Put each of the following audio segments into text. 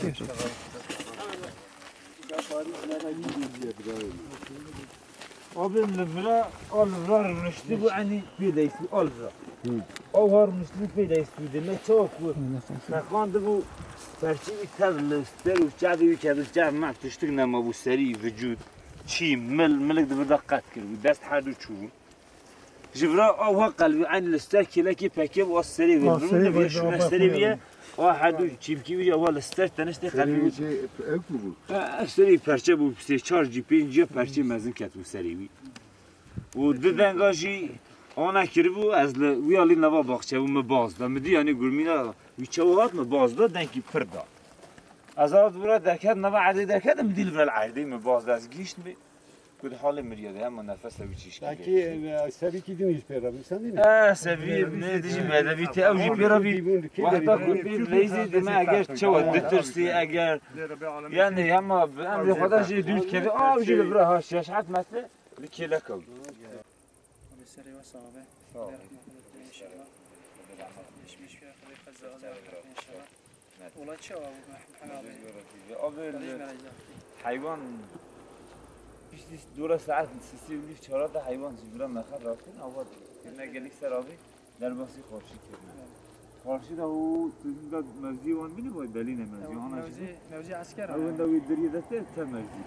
Çekiyor. Abimle bile alırlarmıştı bu hani bir de istiyor alırlar. O varmıştı bir de istiyordu. Ne çok bu. Saklandı bu. Perçi bir tadlı ister uçadı uçadı uçadı. Ben tuştuk nama bu seri vücut. Çi mil milik de bir dakika kirdi. Dest hadu çuvun. Jibra o kalbi aynı ister ki laki o seri vücut. Seri vücut. Seri vücut. بيا واحد تشيمكي بيجي اول قلبي Seri şey ev mi bu? سری پرچه بو سه چهار جی پنج پرچه مزن کت بو سری وی و ددنگاجی آنها کری بو از ل ویالی نوا باخچه بو مباز دا. مدی یعنی گرمینا وی چوهات مباز دا دنکی پر دا. از آد برا درکت نوا عدی درکت مدی لبرا العهدی مباز از گیشت بی کد حال مریاده هم نفس وی چیش Belki sevi ki din iş peyram. Sen değil mi? اه سوی نه دیجی میده وی تی اوجی پیرا بی وقتا کدی لیزی دمه اگر چوا دترسی اگر Yani ama emri خدا جي دوت كذا اه بجي لبرا هاش يا شحات مثل لكي لكم بسری و صحابه ولا چه حيوان دور ساعت سیسی و چهار تا حیوان زیبرا مخر رفتن اول نه گلیک سرابی در باسی خورشید کردن خورشید او تو مزی وان بینه باید دلیل مزی. آن نوزی نوزی عسکر اول دوی دریه دسته تا مزی.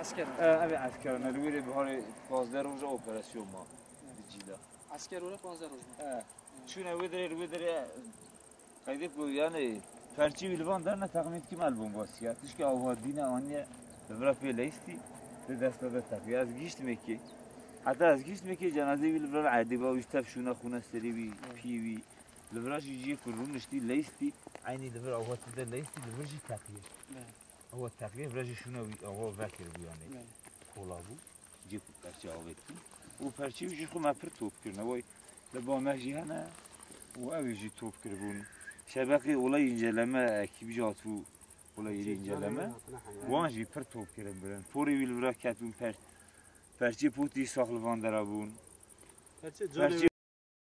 عسکر. اوی عسکر. نرویره بهار 15 روز اپراسیون ما. جیلا عسکر ولا 15 روز چون ودره ودره قیدی کو یعنی فرچی ویلوان در نه تقمید کی مال بومباسی تش که آوا دین آنیه دبر پی لیستی به دست داد تقی از گیشت میکی حتی از گیشت میکی جنازه ویل برا عادی با ویش شونه خونه سری وی پی وی لبراش يجي كرون نشتي ليستي عيني دبر او تبدا ليستي دبر جي تقيه هو التقيه برجي شنو هو فاكر يعني کولا بو جی پرچه آویدی. و پرچه ویجی خو مپر توپ کرنه. وای لبا مجی هنه. و اویجی توپ کربون شبکه اولای اینجلمه اکی بیجاتو اولای یری اینجلمه وان جی پر توپ کرن برن پوری ویل برا کتون پر پرچه پوتی ساخلوان درابون پرچه